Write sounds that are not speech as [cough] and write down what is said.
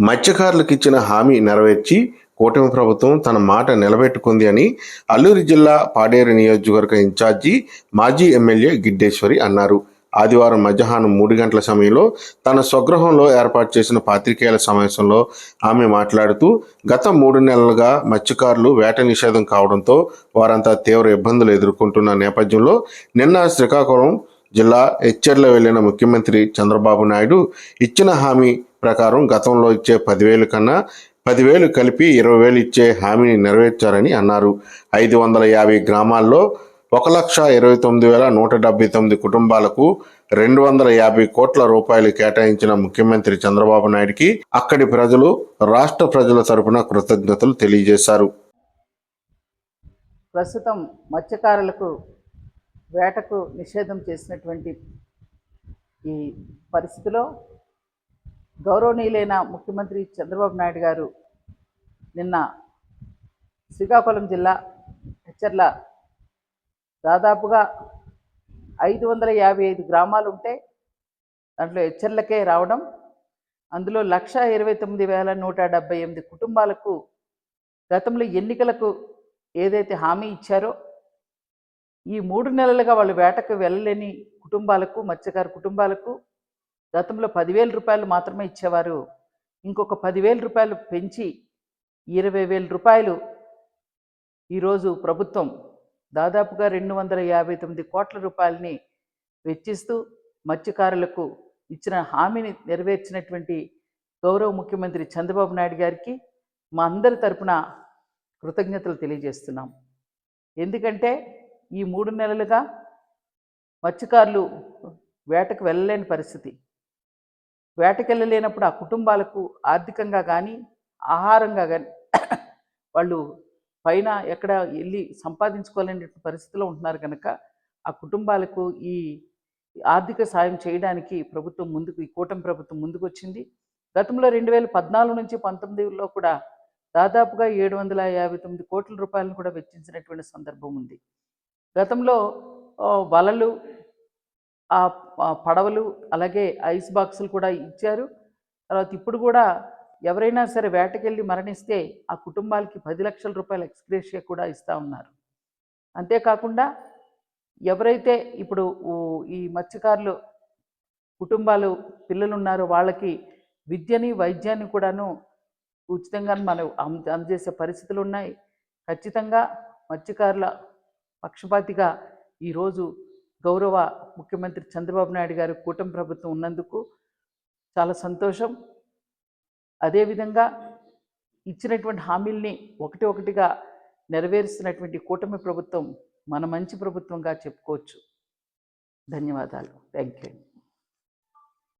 మత్స్యకారులకు ఇచ్చిన హామీ నెరవేర్చి కూటమి ప్రభుత్వం తన మాట నిలబెట్టుకుంది అని అల్లూరి జిల్లా పాడేరు నియోజకవర్గ ఇన్ఛార్జి మాజీ ఎమ్మెల్యే గిడ్డేశ్వరి అన్నారు. ఆదివారం మధ్యాహ్నం మూడు గంటల సమయంలో తన స్వగృహంలో ఏర్పాటు చేసిన పాత్రికేయుల సమావేశంలో ఆమె మాట్లాడుతూ గత మూడు నెలలుగా మత్స్యకారులు వేట నిషేధం కావడంతో వారంతా తీవ్ర ఇబ్బందులు ఎదుర్కొంటున్న నేపథ్యంలో నిన్న శ్రీకాకుళం జిల్లా హెచ్చర్లో వెళ్ళిన ముఖ్యమంత్రి చంద్రబాబు నాయుడు ఇచ్చిన హామీ ప్రకారం గతంలో ఇచ్చే పదివేలు కన్నా పదివేలు కలిపి ఇరవై వేలు ఇచ్చే హామీని నెరవేర్చారని అన్నారు. ఐదు వందల యాభై గ్రామాల్లో ఒక లక్ష ఇరవై తొమ్మిది వేల నూట డెబ్బై తొమ్మిది కుటుంబాలకు రెండు వందల యాభై కోట్ల రూపాయలు కేటాయించిన ముఖ్యమంత్రి చంద్రబాబు నాయుడికి అక్కడి ప్రజలు రాష్ట్ర ప్రజల తరపున కృతజ్ఞతలు తెలియజేశారు. ప్రస్తుతం మత్స్యకారులకు వేటకు నిషేధం చేసినటువంటి ఈ పరిస్థితిలో గౌరవనీయులైన ముఖ్యమంత్రి చంద్రబాబు నాయుడు గారు నిన్న శ్రీకాకుళం జిల్లా హెచ్చర్ల దాదాపుగా ఐదు వందల యాభై ఐదు గ్రామాలు ఉంటే దాంట్లో హెచ్చర్లకే రావడం. అందులో లక్ష ఇరవై తొమ్మిది వేల నూట డెబ్బై ఎనిమిది కుటుంబాలకు గతంలో ఎన్నికలకు ఏదైతే హామీ ఇచ్చారో ఈ మూడు నెలలుగా వాళ్ళు వేటకు వెళ్ళలేని కుటుంబాలకు మత్స్యకారు కుటుంబాలకు గతంలో పదివేల రూపాయలు మాత్రమే ఇచ్చేవారు. ఇంకొక పదివేల రూపాయలు పెంచి ఇరవై వేల రూపాయలు ఈరోజు ప్రభుత్వం దాదాపుగా రెండు వందల యాభై తొమ్మిది కోట్ల రూపాయలని వెచ్చిస్తూ మత్స్యకారులకు ఇచ్చిన హామీని నెరవేర్చినటువంటి గౌరవ ముఖ్యమంత్రి చంద్రబాబు నాయుడు గారికి మా అందరి తరపున కృతజ్ఞతలు తెలియజేస్తున్నాం. ఎందుకంటే ఈ మూడు నెలలుగా మత్స్యకారులు వేటకు వెళ్ళలేని పరిస్థితి. వేటకెళ్ళలేనప్పుడు ఆ కుటుంబాలకు ఆర్థికంగా కానీ ఆహారంగా కానీ [clears throat] వాళ్ళు పైన ఎక్కడ వెళ్ళి సంపాదించుకోలేని పరిస్థితిలో ఉంటున్నారు కనుక ఆ కుటుంబాలకు ఈ ఆర్థిక సాయం చేయడానికి ప్రభుత్వం ముందుకు ఈ కూటమి ప్రభుత్వం ముందుకు వచ్చింది గతంలో రెండు వేల పద్నాలుగు నుంచి పంతొమ్మిదిలో కూడా దాదాపుగా ఏడు వందల యాభై తొమ్మిది కోట్ల రూపాయలను కూడా వెచ్చించినటువంటి సందర్భం ఉంది. గతంలో వలలు ఆ పడవలు అలాగే ఐస్ బాక్సులు కూడా ఇచ్చారు. తర్వాత ఇప్పుడు కూడా ఎవరైనా సరే వేటకెళ్ళి మరణిస్తే ఆ కుటుంబాలకి పది లక్షల రూపాయల ఎక్స్గ్రేషియా కూడా ఇస్తూ ఉన్నారు. అంతేకాకుండా ఎవరైతే ఇప్పుడు ఈ మత్స్యకారులు కుటుంబాలు పిల్లలు ఉన్నారో వాళ్ళకి విద్యని వైద్యాన్ని కూడాను ఉచితంగా మనం అందజేసే పరిస్థితులు ఉన్నాయి ఖచ్చితంగా మత్స్యకారుల పక్షపాతిగా ఈరోజు గౌరవ ముఖ్యమంత్రి చంద్రబాబు నాయుడు గారు కూటమి ప్రభుత్వం ఉన్నందుకు చాలా సంతోషం. అదేవిధంగా ఇచ్చినటువంటి హామీల్ని ఒకటి ఒకటిగా నెరవేరుస్తున్నటువంటి కూటమి ప్రభుత్వం మన మంచి ప్రభుత్వంగా చెప్పుకోవచ్చు. ధన్యవాదాలు. Thank you